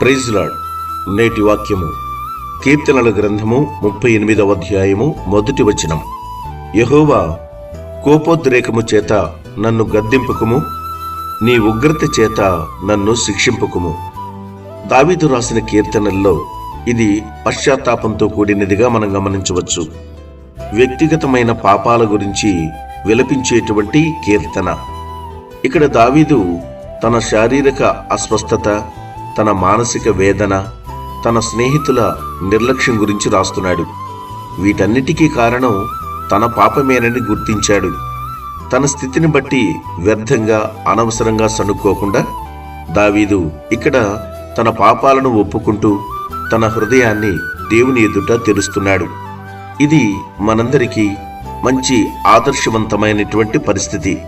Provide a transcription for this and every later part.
Praise lord నేటి వాక్యము కీర్తనల గ్రంథము ముప్పై ఎనిమిదవ అధ్యాయము మొదటి వచనం. యహోవా కోపోద్రేకము చేత నన్ను గద్దింపుకుము నీ ఉగ్రత చేత నన్ను శిక్షింపుకుము. దావీదు రాసిన కీర్తనల్లో ఇది పశ్చాత్తాపంతో కూడినదిగా మనం గమనించవచ్చు. వ్యక్తిగతమైన పాపాల గురించి విలపించేటువంటి కీర్తన. ఇక్కడ దావీదు తన శారీరక అస్వస్థత తన మానసిక వేదన తన స్నేహితుల నిర్లక్ష్యం గురించి రాస్తున్నాడు. వీటన్నిటికీ కారణం తన పాపమేనని గుర్తించాడు. తన స్థితిని బట్టి వ్యర్థంగా అనవసరంగా సణుక్కోకుండా దావీదు ఇక్కడ తన పాపాలను ఒప్పుకుంటూ తన హృదయాన్ని దేవుని ఎదుట తెరుస్తున్నాడు. ఇది మనందరికీ మంచి ఆదర్శవంతమైనటువంటి పరిస్థితి.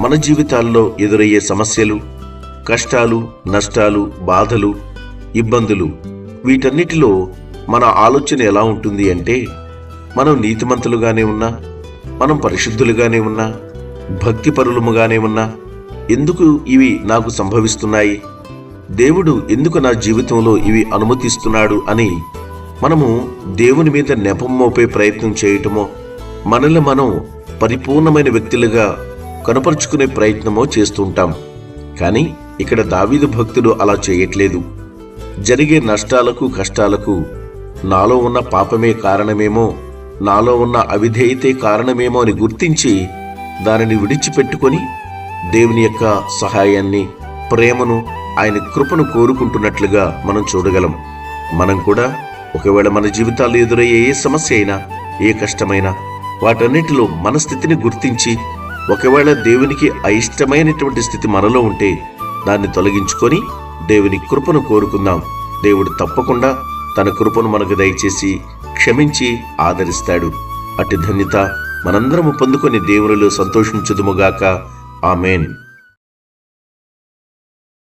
మన జీవితాల్లో ఎదురయ్యే సమస్యలు కష్టాలు నష్టాలు బాధలు ఇబ్బందులు వీటన్నిటిలో మన ఆలోచన ఎలా ఉంటుంది అంటే మనం నీతిమంతులుగానే ఉన్నా మనం పరిశుద్ధులుగానే ఉన్నా భక్తిపరులముగానే ఉన్నా ఎందుకు ఇవి నాకు సంభవిస్తున్నాయి? దేవుడు ఎందుకు నా జీవితంలో ఇవి అనుమతిస్తున్నాడు అని మనము దేవుని మీద నెపం మోపే ప్రయత్నం చేయటమో మనల్ని మనం పరిపూర్ణమైన వ్యక్తులుగా కనపరుచుకునే ప్రయత్నమో చేస్తుంటాం కానీ ఇక్కడ దావీదు భక్తుడు అలా చేయట్లేదు. జరిగే నష్టాలకు కష్టాలకు నాలో ఉన్న పాపమే కారణమేమో నాలో ఉన్న అవిధేయతే కారణమేమో అని గుర్తించి దానిని విడిచిపెట్టుకొని దేవుని యొక్క సహాయాన్ని ప్రేమను ఆయన కృపను కోరుకుంటున్నట్లుగా మనం చూడగలం. మనం కూడా ఒకవేళ మన జీవితాల్లో ఎదురయ్యే ఏ సమస్య అయినా ఏ కష్టమైనా వాటన్నిటిలో మన స్థితిని గుర్తించి ఒకవేళ దేవునికి అయిష్టమైనటువంటి స్థితి మనలో ఉంటే దాన్ని తొలగించుకొని దేవుని కృపను కోరుకుందాం. దేవుడు తప్పకుండా తన కృపను మనకు దయచేసి క్షమించి ఆదరిస్తాడు. అటు ధన్యత మనందరము పొందుకొని దేవునిలో సంతోషించుదుముగాక ఆమెన్.